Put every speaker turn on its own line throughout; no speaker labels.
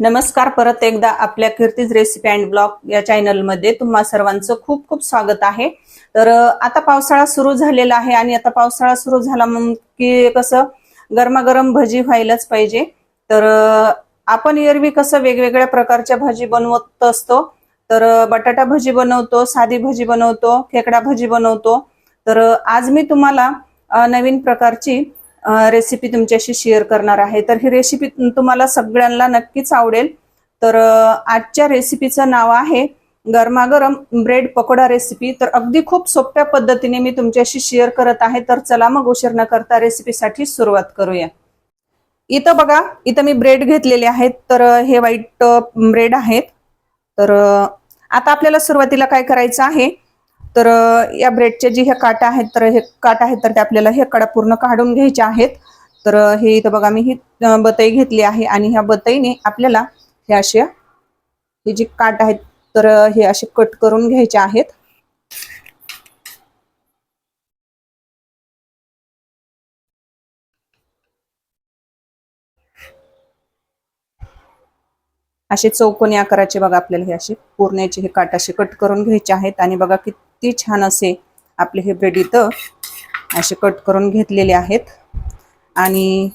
नमस्कार परत एकदा आपल्या कीर्तीज रेसिपी अँड ब्लॉग या चॅनलमध्ये तुम्हा सर्वांचं खूप खूप स्वागत आहे. तर आता पावसाळा सुरू झालेला आहे आणि आता पावसाळा सुरू झाला मग की कसं गरमागरम भजी व्हायलाच पाहिजे. तर आपण एरवी कसं वेगवेगळ्या प्रकारच्या भाजी बनवत असतो. तर बटाटा भजी बनवतो साधी भजी बनवतो खेकडा भजी बनवतो. तर आज मी तुम्हाला नवीन प्रकारची रेसिपी तुमच्याशी शेअर करणार आहे. तर ही रेसिपी तुम्हाला सगळ्यांना नक्कीच आवडेल. तर आजच्या रेसिपीचं नाव आहे गरमागरम ब्रेड पकोडा रेसिपी तर अगदी खूप सोप्या पद्धतीने मी तुमच्याशी शेअर करत आहे. तर चला मग उशीर न करता रेसिपीसाठी सुरुवात करूया. इथं बघा इथं मी ब्रेड घेतलेले आहेत. तर हे व्हाईट ब्रेड आहेत. तर आता आपल्याला सुरुवातीला काय करायचं आहे? तर या ब्रेडचे जे हे काटा आहेत तर हे काटा आहेत तर ते आपल्याला हे कडा पूर्ण काढून घ्यायचे आहेत. तर हे इथं बघा मी ही बतई घेतली आहे आणि ह्या बतईने आपल्याला हे असे हे जे काट आहेत तर हे असे कट करून घ्यायचे आहेत. असे चौकोनी आकाराचे बघा आपल्याला हे असे पुरण्याचे हे काट असे कट करून घ्यायचे आहेत. आणि बघा किती छान असे आपले हे ब्रेड इथं असे कट करून घेतलेले आहेत. आणि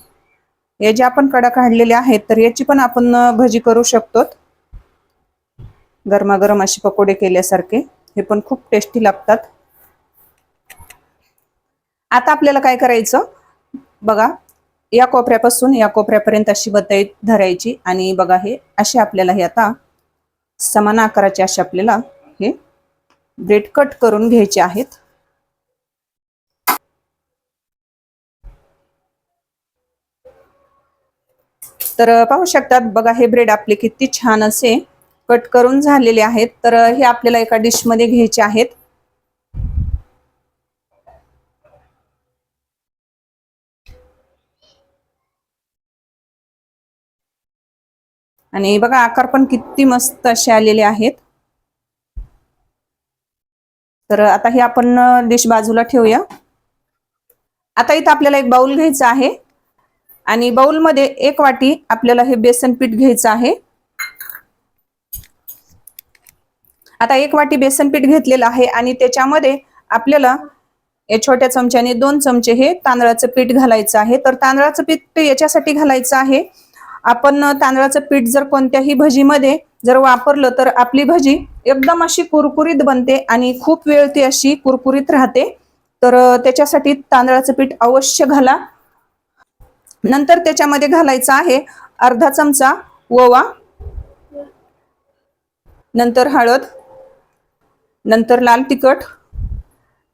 हे जे आपण कडा काढलेले आहेत तर याची पण आपण भजी करू शकतो गरमागरम असे पकोडे केल्यासारखे. हे पण खूप टेस्टी लागतात. आता आपल्याला काय करायचं? बघा या कोपऱ्यापासून या कोपऱ्यापर्यंत अशी बताई धरायची. आणि बघा हे असे आपल्याला हे आता समान आकाराचे असे आपल्याला हे ब्रेड कट करून घ्यायचे आहेत. तर पाहू शकतात बघा हे ब्रेड आपले किती छान असे कट करून झालेले आहेत. तर हे आपल्याला एका डिशमध्ये घ्यायचे आहेत. आणि बघा आकार पण किती मस्त असे आलेले आहेत. तर आता हे आपण डिश बाजूला ठेवूया. आता इथं आपल्याला एक बाउल घ्यायचा आहे. आणि बाउलमध्ये एक वाटी आपल्याला हे बेसन पीठ घ्यायचं आहे. आता एक वाटी बेसन पीठ घेतलेलं आहे आणि त्याच्यामध्ये आपल्याला या छोट्या चमच्याने दोन चमचे हे तांदळाचं पीठ घालायचं आहे. तर तांदळाचं पीठ याच्यासाठी घालायचं आहे. आपण तांदळाचं पीठ जर कोणत्याही भजीमध्ये जर वापरलं तर आपली भजी एकदम अशी कुरकुरीत बनते आणि खूप वेळ ती अशी कुरकुरीत राहते. तर त्याच्यासाठी तांदळाचं पीठ अवश्य घाला. नंतर त्याच्यामध्ये घालायचा आहे अर्धा चमचा ओवा नंतर हळद नंतर लाल तिखट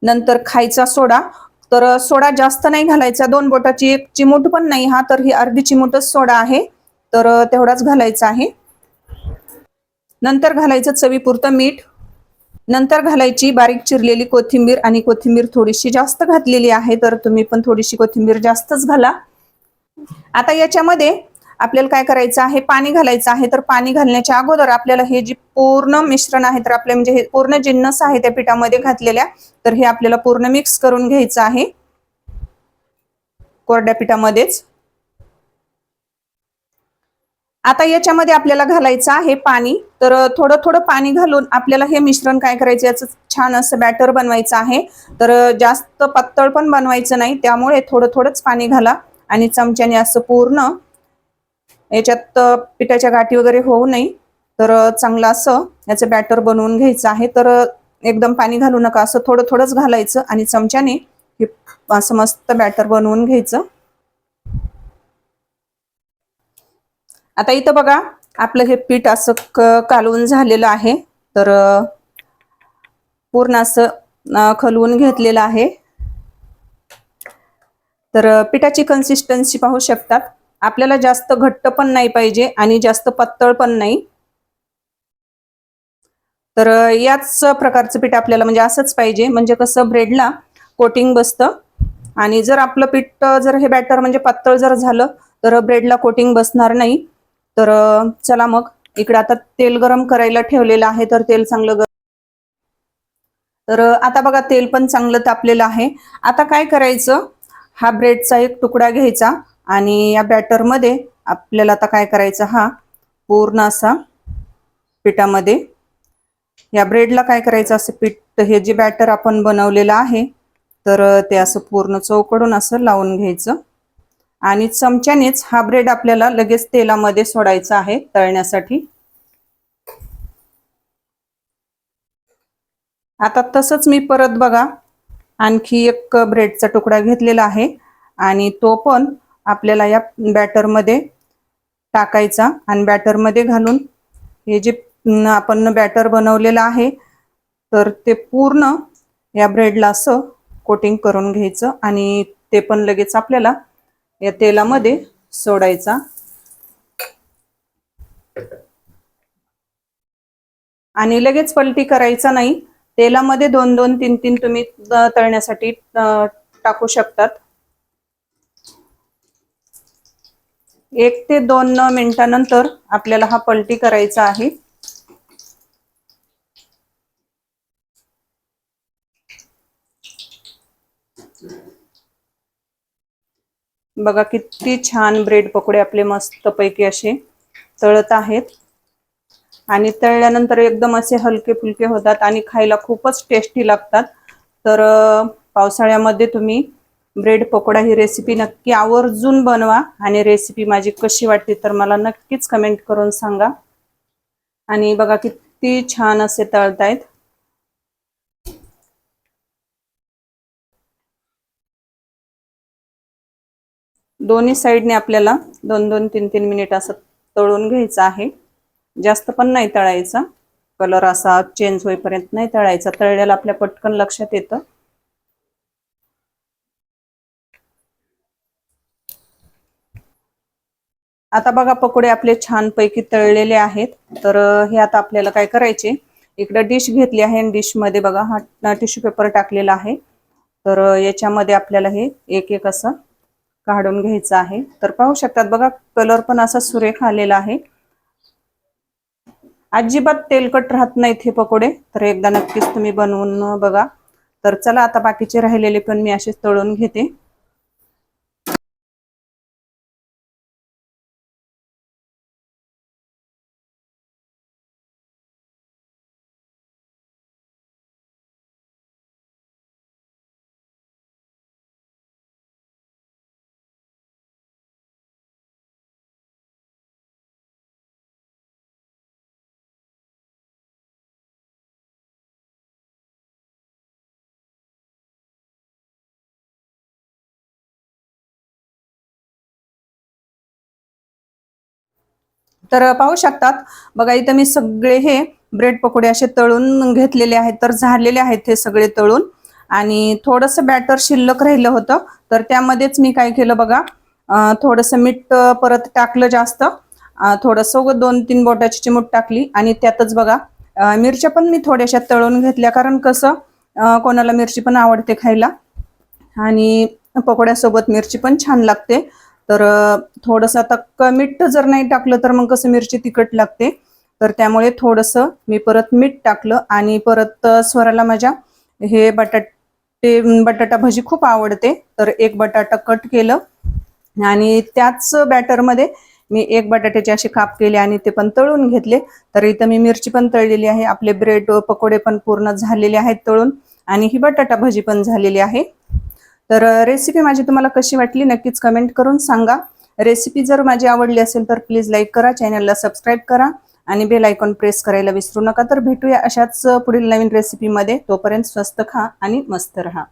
नंतर खायचा सोडा. तर सोडा जास्त नाही घालायचा दोन बोटाची एक चिमूट पण नाही हा तर ही अर्धी चिमूटच सोडा आहे. तर तेवढाच घालायचा आहे. नंतर घालायचं चवीपुरतं मीठ. नंतर घालायची बारीक चिरलेली कोथिंबीर आणि कोथिंबीर थोडीशी जास्त घातलेली आहे तर तुम्ही पण थोडीशी कोथिंबीर जास्तच घाला. आता याच्यामध्ये आपल्याला काय करायचं आहे? पाणी घालायचं आहे. तर पाणी घालण्याच्या अगोदर आपल्याला हे जे पूर्ण मिश्रण आहे तर आपल्या म्हणजे हे पूर्ण जिन्नस आहे त्या पिठामध्ये घातलेल्या तर हे आपल्याला पूर्ण मिक्स करून घ्यायचं आहे. कोरड्या पिठामध्येच. आता याच्यामध्ये आपल्याला घालायचं आहे पाणी. तर थोडं थोडं पाणी घालून आपल्याला हे मिश्रण काय करायचं याचं छान असं बॅटर बनवायचं आहे. तर जास्त पातळ पण बनवायचं नाही. त्यामुळे थोडं थोडंच पाणी घाला आणि चमच्याने असं पूर्ण याच्यात पिठाच्या गाठी वगैरे होऊ नये. तर चांगलं असं याचं बॅटर बनवून घ्यायचं आहे. तर एकदम पाणी घालू नका. असं थोडं थोडंच घालायचं आणि चमच्याने हे असं मस्त बॅटर बनवून घ्यायचं. आता इथं बघा आपलं हे पीठ असं क कालवून झालेलं आहे. तर पूर्ण असं खलवून घेतलेलं आहे. तर पिठाची कन्सिस्टन्सी पाहू शकतात. आपल्याला जास्त घट्ट पण नाही पाहिजे आणि जास्त पातळ पण नाही. तर याच प्रकारचं पीठ आपल्याला म्हणजे असंच पाहिजे. म्हणजे कसं ब्रेडला कोटिंग बसतं. आणि जर आपलं पीठ जर हे बॅटर म्हणजे पातळ जर झालं तर ब्रेडला कोटिंग बसणार नाही. तर चला मग. इकडे आता तेल गरम करायला ठेवलेलं आहे तर तेल चांगलं तर आता बघा तेल पण चांगलं तापलेलं आहे. आता काय करायचं? हा ब्रेडचा एक तुकडा घ्यायचा आणि या बॅटरमध्ये आपल्याला आता काय करायचं? हा पूर्ण असा पिठामध्ये या ब्रेडला काय करायचं? असं पीठ हे जे बॅटर आपण बनवलेलं आहे तर ते असं पूर्ण चौकडून असं लावून घ्यायचं. आणि चमच्यानेच हा ब्रेड आपल्याला लगेच तेलामध्ये सोडायचा आहे तळण्यासाठी. आता तसंच मी परत बघा आणखी एक ब्रेडचा तुकडा घेतलेला आहे आणि तो पण आपल्याला या बॅटरमध्ये टाकायचा आणि बॅटरमध्ये घालून हे जे आपण बॅटर बनवलेलं आहे तर ते पूर्ण या ब्रेडला असं कोटिंग करून घ्यायचं आणि ते पण लगेच आपल्याला या तेलामध्ये सोडायचा. आणि लगेच पलटी करायचा नाही. तेलामध्ये दोन दोन तीन तीन तुम्ही तळण्यासाठी टाकू शकतात. एक ते दोन मिनिटानंतर आपल्याला हा पलटी करायचा आहे. बघा किती छान ब्रेड पकोडे आपले मस्त पैकी असे तळत आहेत. आणि तळल्यानंतर एकदम असे हलके फुलके होतात आणि खायला खूपच टेस्टी लागतात. तर पावसाळ्यामध्ये तुम्ही ब्रेड पकोडा ही रेसिपी नक्की आवर्जून बनवा आणि रेसिपी माझी कशी वाटते तर मला नक्कीच कमेंट करून सांगा. आणि बघा किती छान असे तळतायत. दोन्ही साईडने आपल्याला दोन दोन तीन तीन मिनिट असं तळून घ्यायचं आहे. जास्त पण नाही तळायचा. कलर असा चेंज होईपर्यंत नाही तळायचा. तळल्याला आपल्या पटकन लक्षात येतं. आता बघा पकोडे आपले छान पैकी तळलेले आहेत. तर हे आता आपल्याला काय करायचे? इकडं डिश घेतली आहे आणि डिशमध्ये बघा हा टिश्यू पेपर टाकलेला आहे. तर याच्यामध्ये आपल्याला हे एक एक असं काढून घ्यायचं आहे. तर पाहू शकतात बघा कलर पण असा सुरेख आलेला आहे. अजिबात तेलकट राहत नाहीत हे पकोडे. तर एकदा नक्कीच तुम्ही बनवून बघा. तर चला आता बाकीचे राहिलेले पण मी असे तळून घेते. तर पाहू शकतात. बघा इथं मी सगळे हे ब्रेड पकोडे असे तळून घेतलेले आहेत. तर झालेले आहेत हे सगळे तळून. आणि थोडंसं बॅटर शिल्लक राहिलं होतं. तर त्यामध्येच मी काय केलं बघा थोडंसं मीठ परत टाकलं जास्त. थोडंसं दोन तीन बोटाची चिमूट टाकली. आणि त्यातच बघा मिरच्या पण मी थोड्याशा तळून घेतल्या. कारण कसं कोणाला मिरची पण आवडते खायला. आणि पकोड्यासोबत मिरची पण छान लागते. तर थोडंसं आता मीठ जर नाही टाकलं तर मग कसं मिरची तिखट लागते. तर त्यामुळे थोडंसं मी परत मीठ टाकलं आणि परत स्वराला माझ्या हे बटाटे बटाटा भजी खूप आवडते. तर एक बटाटा कट केलं आणि त्याच बॅटरमध्ये मी एक बटाट्याचे असे काप केले आणि ते पण तळून घेतले. तर इथं मी मिरची पण तळलेली आहे. आपले ब्रेड पकोडे पण पूर्ण झालेले आहेत तळून आणि ही बटाटा भजी पण झालेली आहे. तर रेसिपी माझी तुम्हाला कशी वाटली नक्कीच कमेंट करून सांगा. रेसिपी जर माझी आवडली असेल तर प्लीज लाईक करा चॅनलला सबस्क्राईब करा आणि बेल आयकॉन प्रेस करायला विसरू नका. तर भेटूया अशाच पुढील नवीन रेसिपीमध्ये तोपर्यंत स्वस्त खा आणि मस्त रहा.